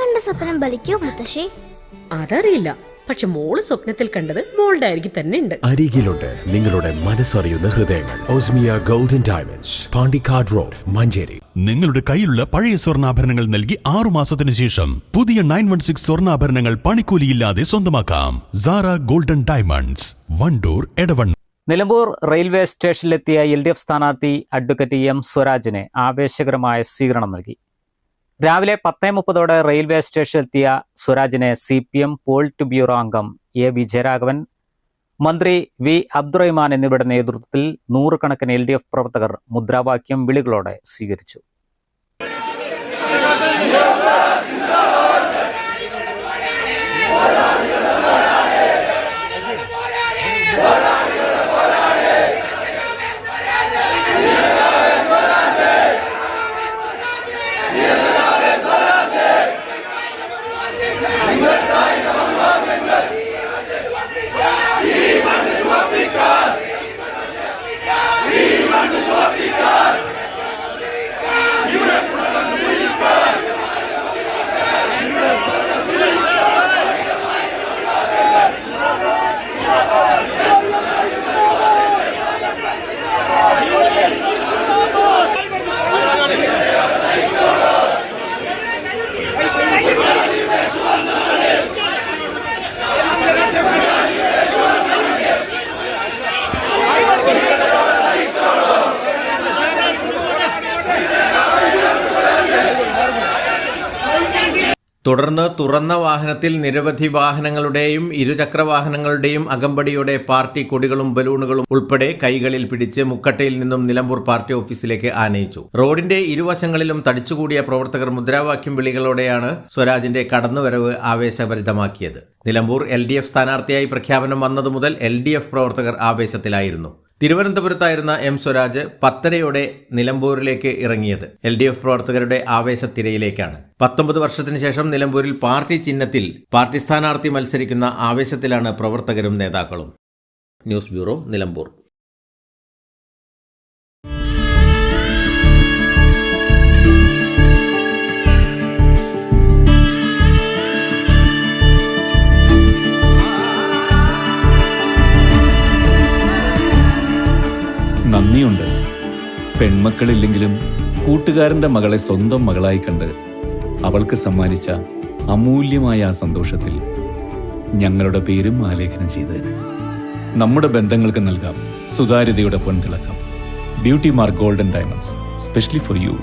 കണ്ട സ്വപ്നം ബലിക്കോ മുത്തശ്ശി? അതറിയില്ല. പക്ഷെ മോൾ സ്വപ്നത്തിൽ കണ്ടത് മോളുടെ അരികിൽ തന്നെ ഉണ്ട്. അരികിലുണ്ട് നിങ്ങളുടെ മനസ്സറിയുന്ന ഹൃദയങ്ങൾ. Osmia golden diamonds Pandikkad road Manjeri. നിങ്ങളുടെ കയ്യിലുള്ള പഴയ സ്വർണാഭരണങ്ങൾ നൽകി ആറു മാസത്തിന് ശേഷം പുതിയ നയൻ വൺ സിക്സ് സ്വർണാഭരണങ്ങൾ പണിക്കൂലിയില്ലാതെ സ്വന്തമാക്കാം. Sara golden diamonds Wandoor Edavanna Nilambur railway സ്റ്റേഷനിലെത്തിയ L D F സ്ഥാനാർത്ഥി അഡ്വക്കേറ്റ് എം സ്വരാജിന് ആവേശകരമായ സ്വീകരണം നൽകി. രാവിലെ പത്തേ മുപ്പതോടെ റെയിൽവേ സ്റ്റേഷനിലെത്തിയ സ്വരാജിനെ C P M polit bureau അംഗം എ വിജയരാഘവൻ മന്ത്രി വി അബ്ദുറഹ്മാൻ എന്നിവരുടെ നേതൃത്വത്തിൽ നൂറുകണക്കിന് എൽ ഡി എഫ് പ്രവർത്തകർ മുദ്രാവാക്യം വിളികളോടെ സ്വീകരിച്ചു. തുടർന്ന് തുറന്ന വാഹനത്തിൽ നിരവധി വാഹനങ്ങളുടെയും ഇരുചക്ര വാഹനങ്ങളുടെയും അകമ്പടിയോടെ പാർട്ടി കൊടികളും ബലൂണുകളും ഉൾപ്പെടെ കൈകളിൽ പിടിച്ച് മുക്കട്ടയിൽ നിന്നും നിലമ്പൂർ പാർട്ടി ഓഫീസിലേക്ക് ആനയിച്ചു. റോഡിന്റെ ഇരുവശങ്ങളിലും തടിച്ചുകൂടിയ പ്രവർത്തകർ മുദ്രാവാക്യം വിളികളോടെയാണ് സ്വരാജിന്റെ കടന്നുവരവ് ആവേശഭരിതമാക്കിയത്. നിലമ്പൂർ എൽ ഡി എഫ് സ്ഥാനാർത്ഥിയായി പ്രഖ്യാപനം വന്നതു മുതൽ എൽ ഡി എഫ് പ്രവർത്തകർ ആവേശത്തിലായിരുന്നു. തിരുവനന്തപുരത്തായിരുന്ന എം സ്വരാജ് പത്തരയോടെ നിലമ്പൂരിലേക്ക് ഇറങ്ങിയത്. എൽ ഡി എഫ് പ്രവർത്തകരുടെ ആവേശത്തിരയിലേക്കാണ്. പത്തൊമ്പത് വർഷത്തിന് ശേഷം നിലമ്പൂരിൽ പാർട്ടി ചിഹ്നത്തിൽ പാർട്ടി സ്ഥാനാർത്ഥി മത്സരിക്കുന്ന ആവേശത്തിലാണ് പ്രവർത്തകരും നേതാക്കളും. News bureau Nilambur. നന്ദിയുണ്ട് പെൺമക്കളില്ലെങ്കിലും കൂട്ടുകാരന്റെ മകളെ സ്വന്തം മകളായി കണ്ട് അവൾക്ക് സമ്മാനിച്ച അമൂല്യമായ ആ സന്തോഷത്തിൽ ഞങ്ങളുടെ പേരും ആലേഖനം ചെയ്തതിന് നമ്മുടെ ബന്ധങ്ങൾക്ക് നൽകാം സുതാര്യതയുടെ പൊൻതിളക്കം. Beauty mark golden diamonds specially for you.